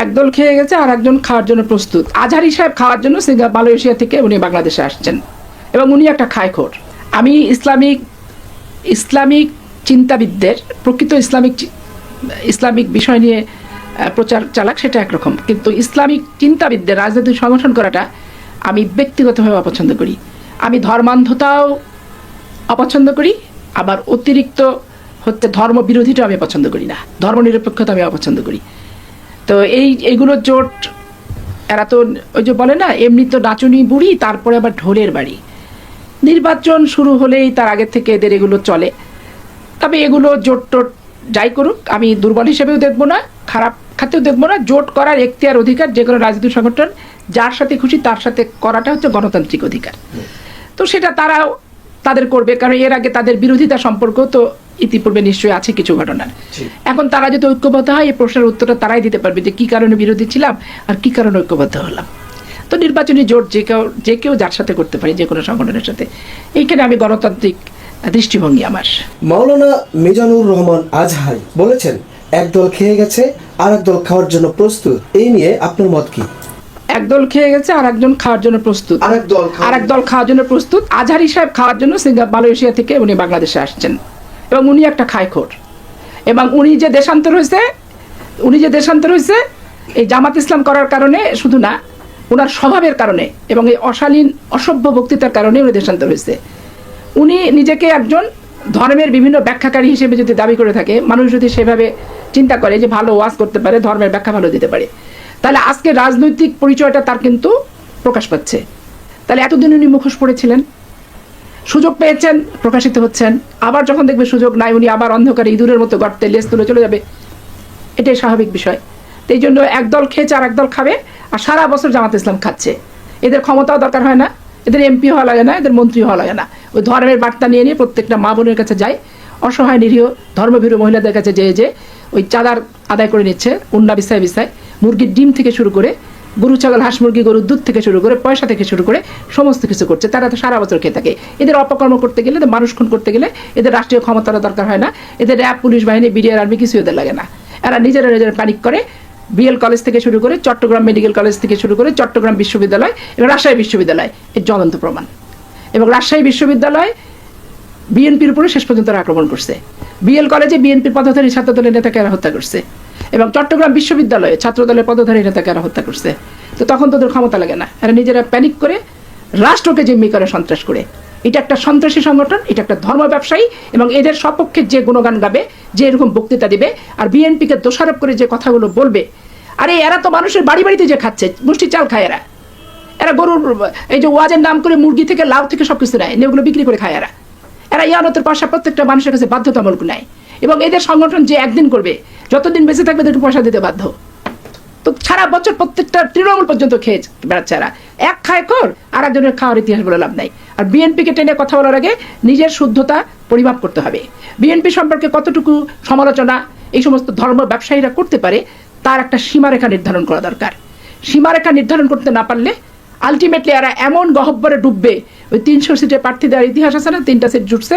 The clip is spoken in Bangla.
একদল খেয়ে গেছে আর একজন খাওয়ার জন্য প্রস্তুত। আজহারি সাহেব খাওয়ার জন্য সিঙ্গা- মালয়েশিয়া থেকে উনি বাংলাদেশে আসছেন। এবং উনি একটা খায়খোর আমি ইসলামিক ইসলামিক চিন্তাবিদদের, প্রকৃত ইসলামিক ইসলামিক বিষয় নিয়ে প্রচার চালাক সেটা একরকম। কিন্তু ইসলামিক চিন্তাবিদদের রাজনৈতিক সংগঠন করাটা আমি ব্যক্তিগতভাবে অপছন্দ করি। আমি ধর্মান্ধতাও অপছন্দ করি, আবার অতিরিক্ত হচ্ছে ধর্ম বিরোধীটাও আমি পছন্দ করি না। ধর্মনিরপেক্ষতা আমি অপছন্দ করি। তো এই, এগুলো জোট এরা তো ওই যে বলে না, এমনি তো নাচুনি বুড়ি, তারপরে আবার ঢোলের বাড়ি। নির্বাচন শুরু হলেই তার আগে থেকে এদের এগুলো চলে। তবে এগুলো জোট টোট যাই করুক, আমি দুর্বল হিসেবেও দেখব না, খারাপ খাতেও দেখব না। জোট করার এখতিয়ার অধিকার যে কোনো রাজনৈতিক সংগঠন, যার সাথে খুশি তার সাথে করাটা হচ্ছে গণতান্ত্রিক অধিকার। তো সেটা তারাও তাদের করবে কারণ এর আগে তাদের বিরোধিতা সম্পর্ক তো ইতিপূর্বে নিশ্চয়ই আছে কিছু ঘটনার এখন তারা যদি ঐক্যবদ্ধ হয় এই প্রশ্নের উত্তরটা তারাই দিতে পারবে যে কি কারণে বিরোধী ছিলাম আর কি কারণে ঐক্যবদ্ধ হলাম। তো নির্বাচনী জোট যে কেউ যে কেউ যার সাথে করতে পারে যে কোনো সংগঠনের সাথে। এইখানে আমি গণতান্ত্রিক দৃষ্টিভঙ্গি আমার। মাওলানা মিজানুর রহমান আজহারি বলেছেন একদল খেয়ে গেছে আর দল খাওয়ার জন্য প্রস্তুত। এই নিয়ে আপনার মত কি? একদল খেয়ে গেছে আর একজন খাওয়ার জন্য প্রস্তুত। আর দল খাওয়ার জন্য প্রস্তুত। আজহারি সাহেব খাওয়ার জন্য সিঙ্গা মালয়েশিয়া থেকে উনি বাংলাদেশে আসছেন। এবং উনি একটা খায়খোর এবং উনি যে দেশান্তর হয়েছে উনি যে দেশান্তর হয়েছে এই জামাত ইসলাম করার কারণে শুধু না ওনার স্বভাবের কারণে এবং এই অশালীন অসভ্য বক্তৃতার কারণে উনি দেশান্তর হয়েছে। উনি নিজেকে একজন ধর্মের বিভিন্ন ব্যাখ্যাকারী হিসেবে যদি দাবি করে থাকে মানুষ যদি সেভাবে চিন্তা করে যে ভালো ওয়াজ করতে পারে ধর্মের ব্যাখ্যা ভালো দিতে পারে। তাহলে আজকে রাজনৈতিক পরিচয়টা তার কিন্তু প্রকাশ পাচ্ছে। তাহলে এতদিন উনি মুখোশ পড়েছিলেন, সুযোগ পেয়েছেন, প্রকাশিত হচ্ছেন, আবার যখন দেখবে সুযোগ নাই, উনি আবার অন্ধকারে ইঁদুরের মতো গর্তে লেজ তুলে চলে যাবে। এটাই স্বাভাবিক বিষয়। তো এই জন্য একদল খেয়েছে আর একদল খাবে, আর সারা বছর জামাত ইসলাম খাচ্ছে। এদের ক্ষমতাও দরকার হয় না, এদের এমপি হওয়া লাগে না, এদের মন্ত্রী হওয়া লাগে না। ওই ধর্মের বার্তা নিয়ে নিয়ে প্রত্যেকটা মা বোনের কাছে যায়, অসহায় নিরীহ ধর্মভীরু মহিলাদের কাছে যেয়ে যে ওই চাঁদার আদায় করে নিচ্ছে, উন্না বিছায় বিছায়। মুরগির ডিম থেকে শুরু করে গরু, ছাগল, হাঁস, মুরগি, গরুর দুধ থেকে শুরু করে, পয়সা থেকে শুরু করে সমস্ত কিছু করছে। তারা তো সারা বছর খেয়ে থাকে। এদের অপকর্ম করতে গেলে মানুষ খুন করতে গেলে এদের রাষ্ট্রীয় ক্ষমতার দরকার হয় না। এদের র্যাব, পুলিশ, বাহিনী, বিডিআর, আর্মি কিছু এদের লাগে না। এরা নিজেরা নিজেরা প্যানিক করে। বিএল কলেজ থেকে শুরু করে, চট্টগ্রাম মেডিকেল কলেজ থেকে শুরু করে, চট্টগ্রাম বিশ্ববিদ্যালয় এবং রাজশাহী বিশ্ববিদ্যালয়। এর জ্বলন্ত প্রমাণ। এবং রাজশাহী বিশ্ববিদ্যালয় বিএনপির উপরে শেষ পর্যন্ত আক্রমণ করছে। বিএল কলেজে বিএনপির পদধারী ছাত্রদলের নেতাকে হত্যা করছে। এবং চট্টগ্রাম বিশ্ববিদ্যালয়ে ছাত্রদলের পদধারী নেতাকে এরা হত্যা করছে? তো তখন তোদের ক্ষমতা লাগে না। এরা নিজেরা প্যানিক করে রাষ্ট্রকে জিম্মি করে সন্ত্রাস করে। এটা একটা সন্ত্রাসী সংগঠন, এটা একটা ধর্ম ব্যবসায়ী এবং এদের সপক্ষে যে গুণগান গাবে, যে এরকম বক্তৃতা দিবে আর বিএনপিকে দোষারোপ করে যে কথাগুলো বলবে, আরে এরা তো মানুষের বাড়ি বাড়িতে যে খাচ্ছে, মুষ্টি চাল খায় এরা। এরা গরুর, এই যে ওয়াজের নাম করে মুরগি থেকে লাউ থেকে সব কিছু নেয় ওগুলো বিক্রি করে খায় এরা। এরা ইয়ানতের পাশা প্রত্যেকটা মানুষের কাছে বাধ্যতামূলক নেয়। এবং এদের সংগঠন যে একদিন করবে যতদিন বেঁচে থাকবে তাদের পয়সা দিতে বাধ্য। তো সারা বছর প্রত্যেকটা তৃণমূল পর্যন্ত খেয়ে বেড়াচ্ছে এরা এক খায় কর আর একজনের খাওয়ার ইতিহাস বলে লাভ নাই। আর বিএনপিকে টেনে কথা বলার আগে নিজের শুদ্ধতা পরিমাপ করতে হবে। বিএনপি সম্পর্কে কতটুকু সমালোচনা, এই সমস্ত ধর্ম ব্যবসায়ীরা করতে পারে, তার একটা সীমারেখা নির্ধারণ করা দরকার। সীমারেখা নির্ধারণ করতে না পারলে আলটিমেটলি এরা এমন গহব্বরে ডুববে, ওই তিনশো সিটে প্রার্থী দেওয়ার ইতিহাস আছে না, তিনটা সিট জুটছে